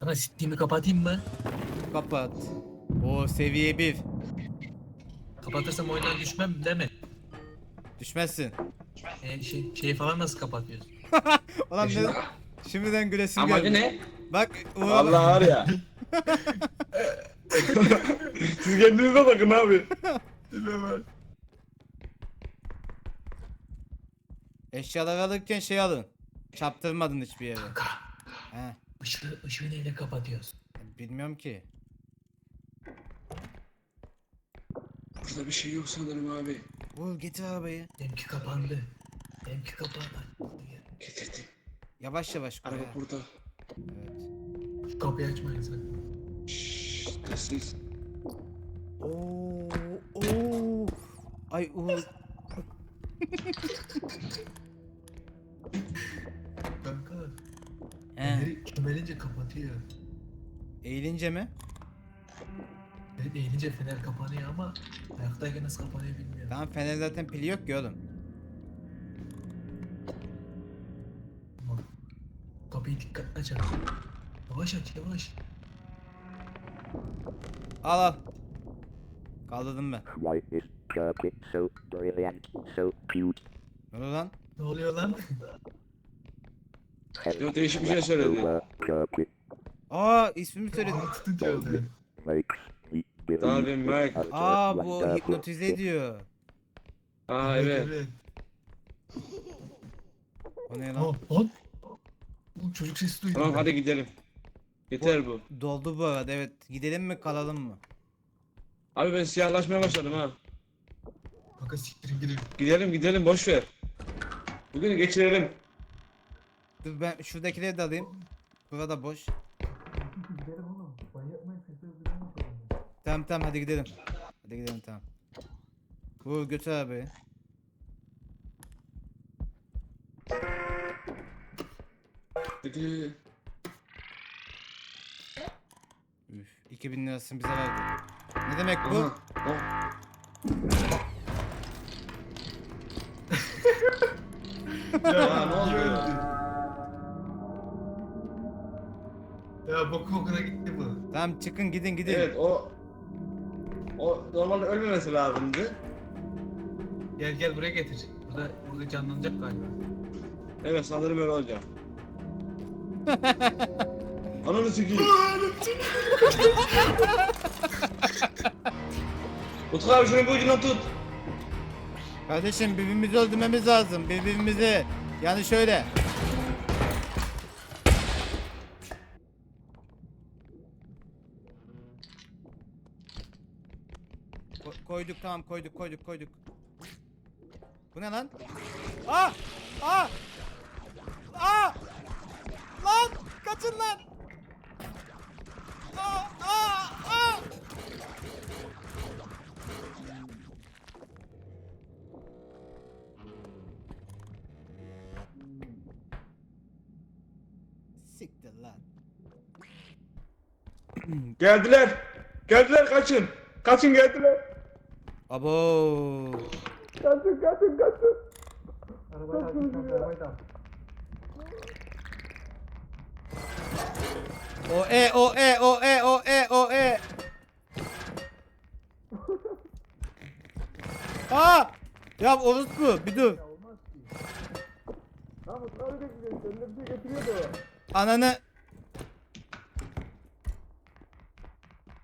Sana sittiğimi kapatayım mı? Kapat. O seviye 1. Kapatırsam oyundan düşmem değil mi? Düşmezsin. E, şey, şeyi falan nasıl kapatıyorsun? Ulan ne? Şimdiden gülesim Amacı geldi. ne? Bak Uğur. Allah var ya. Siz kendinize bakın abi. Eşyaları alırken şey alın. Çaptırmadın hiçbir yere. Kanka He. Işığı, ışığı neyle kapatıyorsun? Bilmiyorum ki. Burada bir şey yok sanırım abi. Uğur getir arabayı. Benimki kapandı. Benimki kapandı. Getirdim. Yavaş yavaş koy. Araba ha. burada. Evet. Şu kapıyı açmayın sakın. Şşş. Sessiz. Oo, oo. Ay Uğur. He. Feneri çömelince kapatıyor. Eğilince mi? Evet eğilince fener kapanıyor ama ayaktayken nasıl kapanıyor bilmiyorum. Tamam fener zaten pili yok ki oğlum. Ama kapıyı dikkatli aç. Yavaş aç yavaş. Al al. Kaldırdım ben. Why is Kirby so brilliant, so cute? Ne oldu lan? Ne oluyor lan? Yok değişik bir şey söyledi. Aa ismimi söyledi. Darwin Mike. Aa bu hipnotize ediyor. Aa evet. O ne lan? lan. Oğlum çocuk sesi duydum. Tamam hadi gidelim. Yeter bu. Doldu bu arada evet. Gidelim mi kalalım mı? Abi ben siyahlaşmaya başladım ha. Kanka siktirin gidin. Gidelim gidelim boş ver. Bugünü geçirelim. Dur ben şuradakileri de alayım. Burada boş. Gidelim oğlum. Manyak musun? Tamam tamam hadi gidelim. Hadi gidelim tamam. Bu götür abi. Hadi. Üf, 2000 lirasını bize verdi. Ne demek bu? Aha. Oh. Ya ne oluyor? Boku bokuna gitti bu. Tamam çıkın gidin gidin. Evet o o normalde ölmemesi lazımdı. Gel gel buraya getir. Burada burada canlanacak galiba. Evet sanırım öyle olacak. Ananı sikeyim. Utku abi şunu bir ucundan tut. Kardeşim birbirimizi öldürmemiz lazım. Birbirimizi. Yani şöyle. Koyduk tamam koyduk koyduk koyduk. Bu ne lan? Aa! Aa! Aa! Lan! Kaçın lan! Aa! Aa! Aa! Siktir lan. Geldiler. Geldiler kaçın. Kaçın geldiler. Abo! Kaçın kaçın kaçın. Arabayı da arabayı da. O e o e o e o e o e. Aa! Ya orospu bir dur. Tamam Utku abi bekliyor. Önüne bir şey getiriyordu. Ananı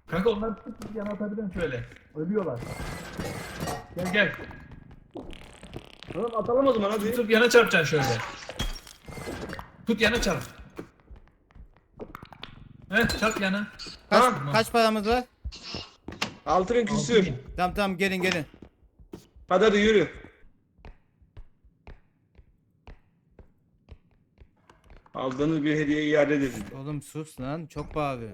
Kanka onları tutup tutup yana atabilirim şöyle. Ölüyorlar. Gel gel. Tamam atalım o zaman hadi. Tutup yana çarpacaksın şöyle. Tut yana çarp. Heh çarp yana. kaç Tamam. kaç paramız var? 6000 küsür. Tamam tamam gelin gelin. Hadi hadi yürü. Aldığınız bir hediye iade edin. Oğlum sus lan çok bağırıyor.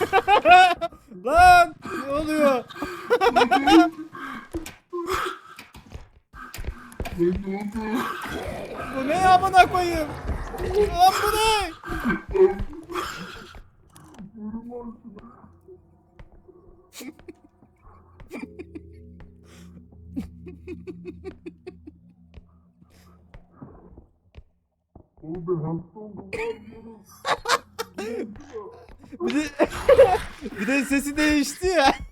Lan ne oluyor? bu ne amına koyayım? Lan bu ne? Sesi değişti ya.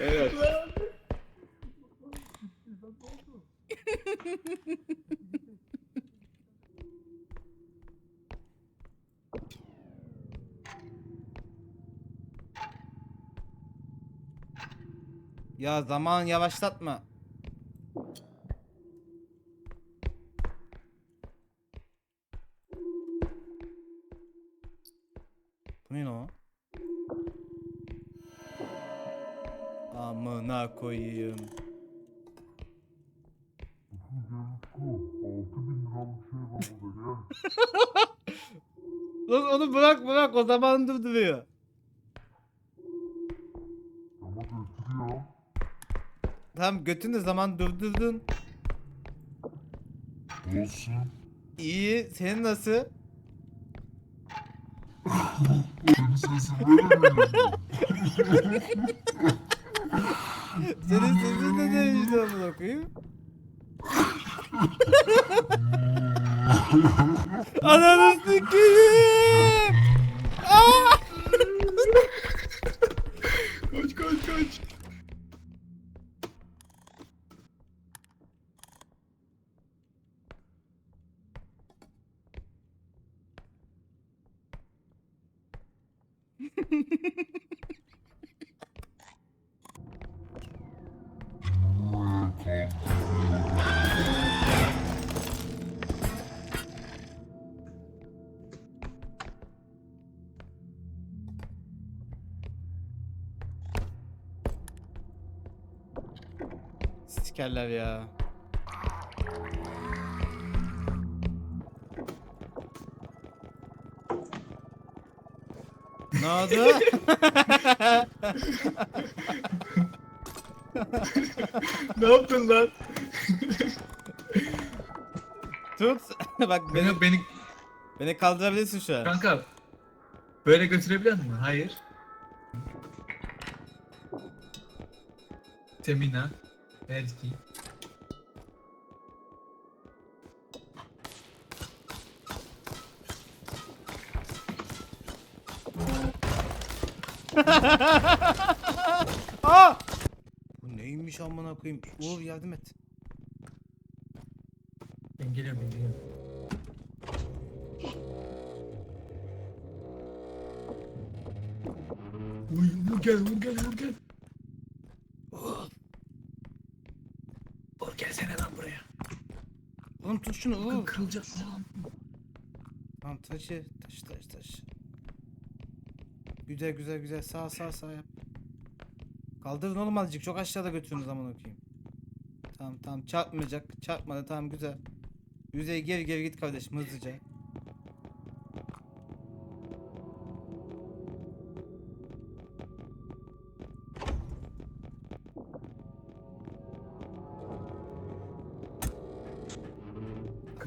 Evet. Ya zaman yavaşlatma. Koyayım. Lan onu bırak bırak o zaman durduruyor. Tamam götünü zaman durdurdun. Olsun. İyi senin nasıl? Senin sesin böyle miydi? Senin sesin de değişti amına koyayım. Ananı sikeyim. Aa! Kaç kaç kaç. Sikerler ya. ne oldu? ne yaptın lan? Tut. Bak beni Beni, beni beni kaldırabilirsin şu an. kanka böyle götürebilir misin? Hayır. Temina. Belki. Aa! Bu neymiş amına koyayım? Uğur yardım et. Ben geliyorum ben geliyorum. Uy, vur gel vur gel vur gel. Uğur. Uğur gelsene lan buraya. Oğlum tut şunu Bakın Uğur. kırılacak lan. Tamam taşı taş taş taş. Güzel güzel güzel sağ sağ sağ yap. Kaldırın oğlum azıcık çok aşağıda götürün zaman okuyayım. Tamam tamam çarpmayacak çarpmadı tamam güzel. Yüzeye geri geri git kardeşim hızlıca.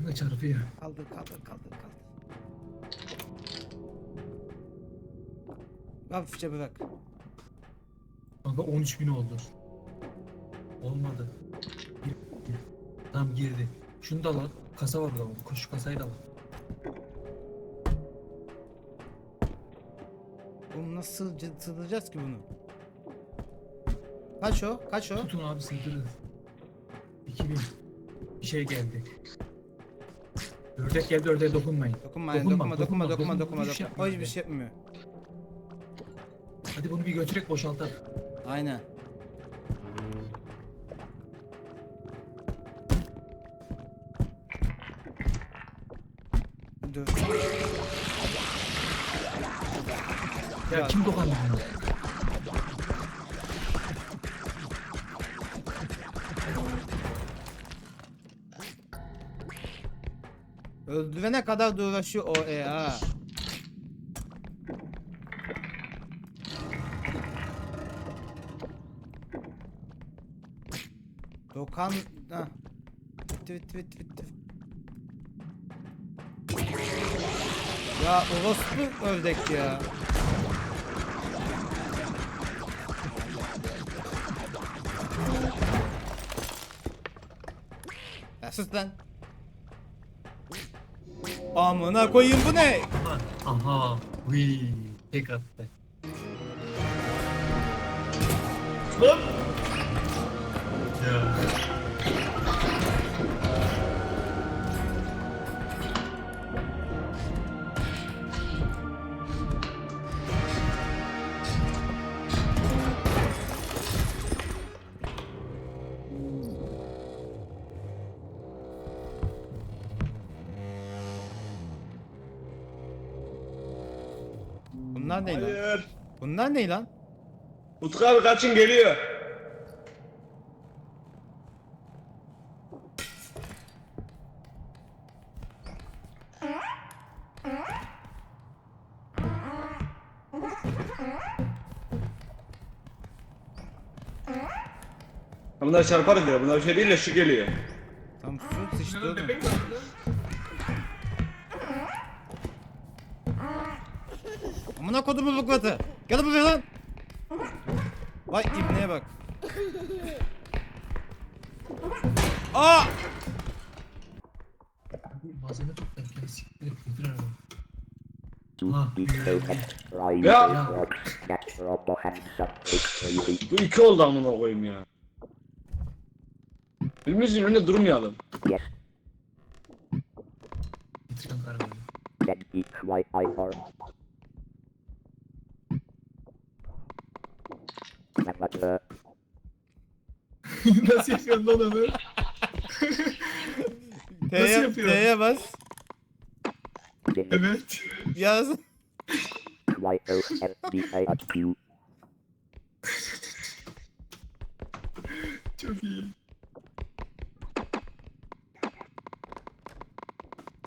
Kanka çarpıyor. Kaldır kaldır kaldır kaldır. Hafifçe bırak. Kanka 13 bin oldu. Olmadı. Gir- Tamam girdi. Şunu da al. Kasa var burada. Koş şu kasayı da al. Oğlum nasıl cı- sığdıracağız ki bunu? Kaç o? Kaç o? Tutun abi sığdırın. 2000. Bir şey geldi. Ördek geldi ördeğe dokunmayın. Dokunma, dokunma, dokunma, dokunma, dokunma, dokunma, dokunma, şey. O hiçbir şey yapmıyor. Hadi bunu bir götürek boşaltalım. Aynen. Öldürene kadar da uğraşıyor o e ha. Dokan... Ha. Bitti bitti bitti. Ya orospu ördek ya. Ya sus lan. Amına koyayım bu ne? Aha. Vii. Tek attı. Lan. Bunlar ne lan? Hayır. Bunlar ne lan? Utku abi kaçın geliyor. Bunlar çarparız ya. Bunlar bir şey değil de şu geliyor. Tam su sıçtı oğlum. Amına kodumu buklatı. Gel buraya lan. Vay ibneye bak. Aa! Malzeme toplarken siktir et. Götür arabayı. Crazy. Bu iki oldu amına koyayım ya. Birbirimizin önünde durmayalım. Yes. Getir kanka arabayı. Then it's why I are. Never. Nasıl yapıyorsun lan onu? T'ye, yapıyor? T'ye bas. Evet. Yaz. Y O F B A Q. Çok iyi.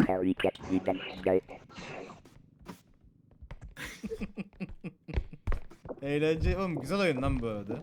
Harry gets the next Eğlence. Oğlum güzel oyun lan bu arada.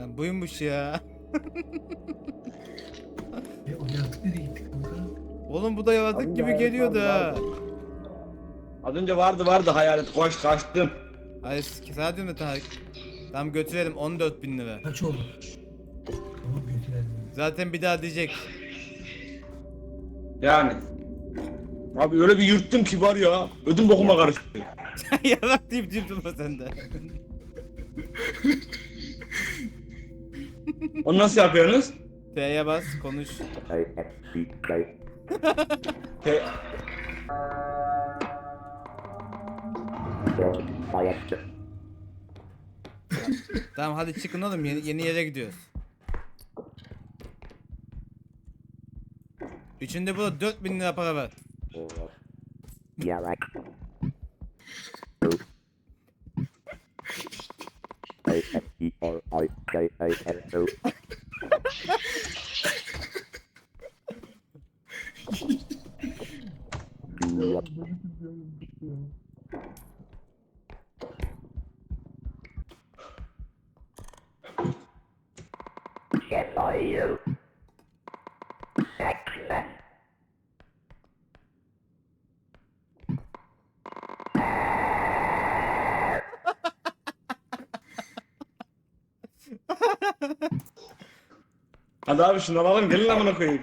Lan buymuş ya. Ya o yaratık nereye gitti kanka? Oğlum bu da yaratık gibi geliyordu ha. Az önce vardı vardı hayalet. Koş kaçtım. Hayır sana diyorum da Tarık. Tamam götürelim 14 bin lira. Kaç oldu? Tamam götürelim. Zaten bir daha diyecek. Yani. Abi öyle bir yırttım ki var ya. Ödüm bokuma karıştı. Yarak deyip deyip durma sen de. Onu nasıl yapıyorsunuz? T'ye bas konuş. Extra. Tamam hadi çıkın oğlum yeni, yeni yere gidiyoruz. Üçünde burada 4000 lira para var. Or. I, I don't know. yep. Yes, I am. Excellent. Hadi abi şunu alalım gelin amına koyayım.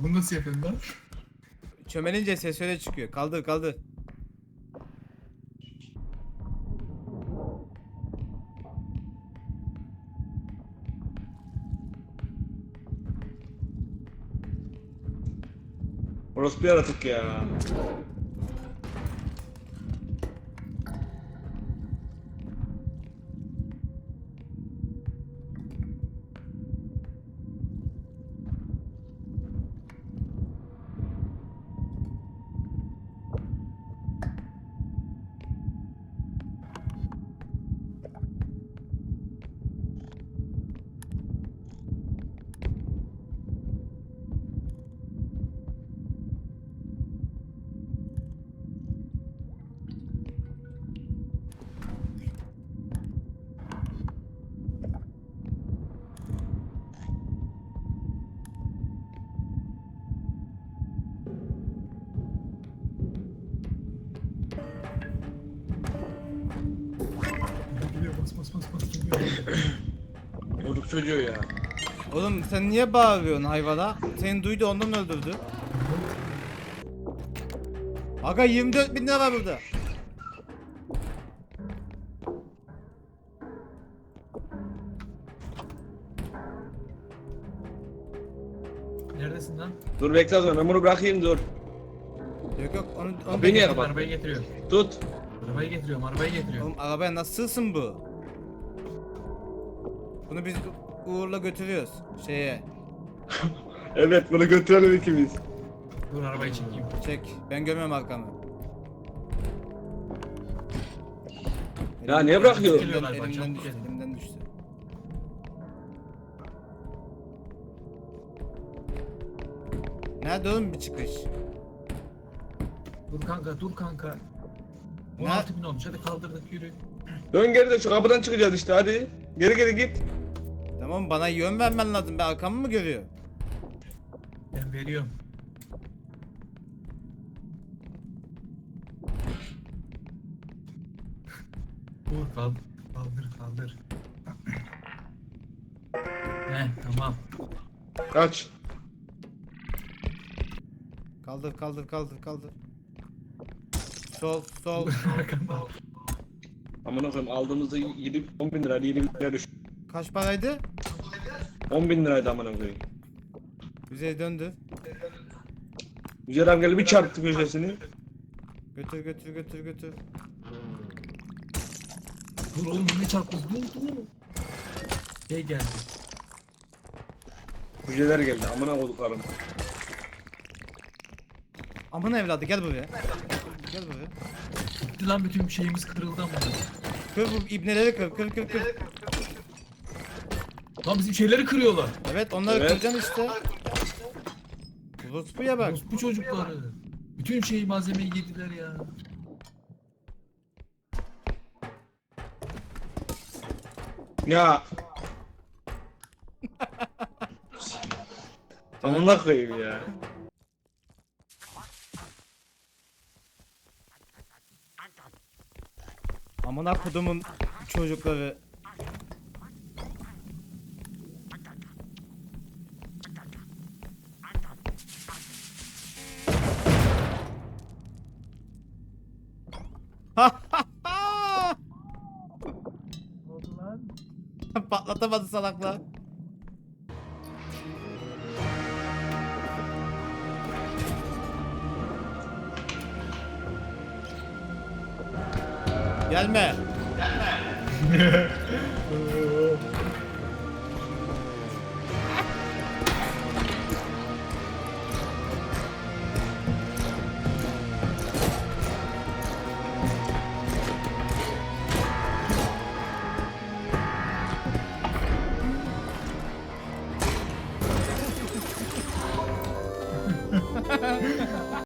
Bunu nasıl yapıyorsun lan? Çömelince ses öyle çıkıyor. Kaldır kaldır. Orası bir yaratık ya. Çocuğu ya. Oğlum sen niye bağırıyorsun hayvana? Seni duydu ondan öldürdü. Aga 24 bin lira var burada. Neredesin lan? Dur bekle o zaman ben bunu bırakayım dur. Yok yok onu, onu bekle. kapat? Arabayı getiriyor. Tut. Arabayı getiriyorum arabayı getiriyorum. Oğlum arabaya nasılsın bu? Bunu biz Uğur'la götürüyoruz şeye. Evet bunu götürelim ikimiz. Dur arabayı çekeyim. Çek. Ben görmüyorum arkamı. Ya niye bırakıyor? Elimden, Geliyorlar elimden düştü, elimden düştü. Nerede oğlum bir çıkış? Dur kanka dur kanka. Ne? 16 bin olmuş hadi kaldırdık yürü. Dön geri de şu kapıdan çıkacağız işte hadi. Geri geri git. Tamam bana yön vermen lazım. Ben arkamı mı görüyor? Ben veriyorum. Dur kaldır kaldır kaldır. Heh tamam. Kaç. Kaldır kaldır kaldır kaldır. Sol sol. Amına koyayım aldığımızda 7 10 bin liraydı 7 bin liraya düştü. Kaç paraydı? 10 bin liraydı amına koyayım. Yüzeye döndü. Abi geldi bir çarptı köşesini. Götür götür götür götür. Dur oğlum ne çarptınız? Dur dur. Şey geldi. Yüceler geldi amına koyduklarım. Aman evladı gel buraya. Gel buraya. Gitti lan bütün şeyimiz kırıldı ama. Kır bu ibneleri kır kır kır kır. Lan bizim şeyleri kırıyorlar. Evet onları Evet. kıracaksın işte. Ruspuya bak. Bu çocukları. Bütün şey malzemeyi yediler ya. Ya. Amına koyayım ya. Amına kodumun çocukları. Patlatamadı salaklar. Gelme.